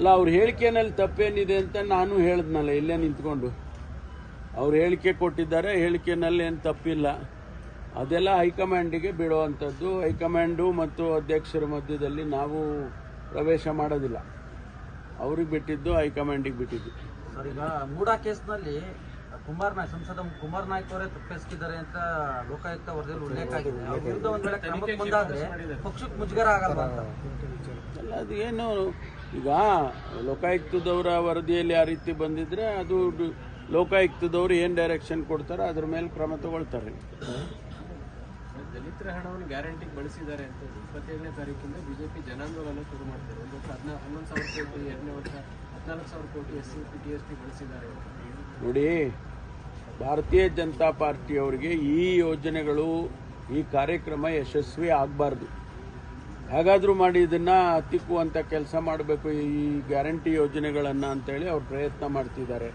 ಅಲ್ಲ ಅವ್ರ ಹೇಳಿಕೆನಲ್ಲಿ ತಪ್ಪೇನಿದೆ ಅಂತ ನಾನು ಹೇಳಿದ್ನಲ್ಲ ಇಲ್ಲೇ ನಿಂತ್ಕೊಂಡು. ಅವ್ರು ಹೇಳಿಕೆ ಕೊಟ್ಟಿದ್ದಾರೆ ಹೇಳಿಕೆನಲ್ಲಿ ಏನು ತಪ್ಪಿಲ್ಲ. ಅದೆಲ್ಲ ಹೈಕಮಾಂಡಿಗೆ ಬಿಡುವಂಥದ್ದು ಹೈಕಮಾಂಡು ಮತ್ತು ಅಧ್ಯಕ್ಷರ ಮಧ್ಯದಲ್ಲಿ ನಾವು ಪ್ರವೇಶ ಮಾಡೋದಿಲ್ಲ. ಅವ್ರಿಗೆ ಬಿಟ್ಟಿದ್ದು ಹೈಕಮಾಂಡಿಗೆ ಬಿಟ್ಟಿದ್ದು. ಸರ್ ಈಗ ಮೂಡಾ ಕೇಸ್ನಲ್ಲಿ ಕುಮಾರ್ ನಾಯ್ಕ ಸಂಸದ ಕುಮಾರ್ ನಾಯ್ಕ ಅವರೇ ತಪ್ಪಿಸ್ತಿದ್ದಾರೆ ಅಂತ ಲೋಕಾಯುಕ್ತ ವರದಿಯಲ್ಲಿ ಉಲ್ಲೇಖ ಆಗಿದೆ. ಅವ್ರ ವಿರುದ್ಧ ಒಂದ್ ವೇಳೆ ಕ್ರಮಕ್ಕೆ ಮುಂದಾದ್ರೆ ಪಕ್ಷಕ್ಕೆ ಮುಜುಗರ ಆಗಲ್ಲ ಅಂತ? ಅಲ್ಲ ಅದು ಏನು ಈಗ ಲೋಕಾಯುಕ್ತದವರ ವರದಿಯಲ್ಲಿ ಆ ರೀತಿ ಬಂದಿದ್ರೆ ಅದು ಲೋಕಾಯುಕ್ತದವರು ಏನು ಡೈರೆಕ್ಷನ್ ಕೊಡ್ತಾರೆ ಅದ್ರ ಮೇಲೆ ಕ್ರಮ ತಗೊಳ್ತಾರೆ. ದಲಿತರ ಹಣವನ್ನು ಗ್ಯಾರಂಟಿಗೆ ಬಳಸಿದ್ದಾರೆ ಅಂತ ಇಪ್ಪತ್ತೇಳನೇ ತಾರೀಕಿಂದ ಬಿಜೆಪಿ ಜನಾಂದೋಲನ ಶುರು ಮಾಡ್ತಾರೆ ಒಂದು ವರ್ಷ ಹದಿನಾ ಹನ್ನೊಂದು ಸಾವಿರ ಕೋಟಿ ಎರಡನೇ ವರ್ಷ ಹದಿನಾಲ್ಕು ಸಾವಿರ ಕೋಟಿ S C P T S T ಬಳಸಿದ್ದಾರೆ ನೋಡಿ ಭಾರತೀಯ ಜನತಾ ಪಾರ್ಟಿಯವರಿಗೆ ಈ ಯೋಜನೆಗಳು ಈ ಕಾರ್ಯಕ್ರಮ ಯಶಸ್ವಿ ಆಗಬಾರ್ದು. ಹೇಗಾದರೂ ಮಾಡಿ ಇದನ್ನ ತಿಕ್ಕುವಂಥ ಕೆಲಸ ಮಾಡಬೇಕು ಈ ಗ್ಯಾರಂಟಿ ಯೋಜನೆಗಳನ್ನು ಅಂತೇಳಿ ಅವ್ರು ಪ್ರಯತ್ನ ಮಾಡ್ತಿದ್ದಾರೆ.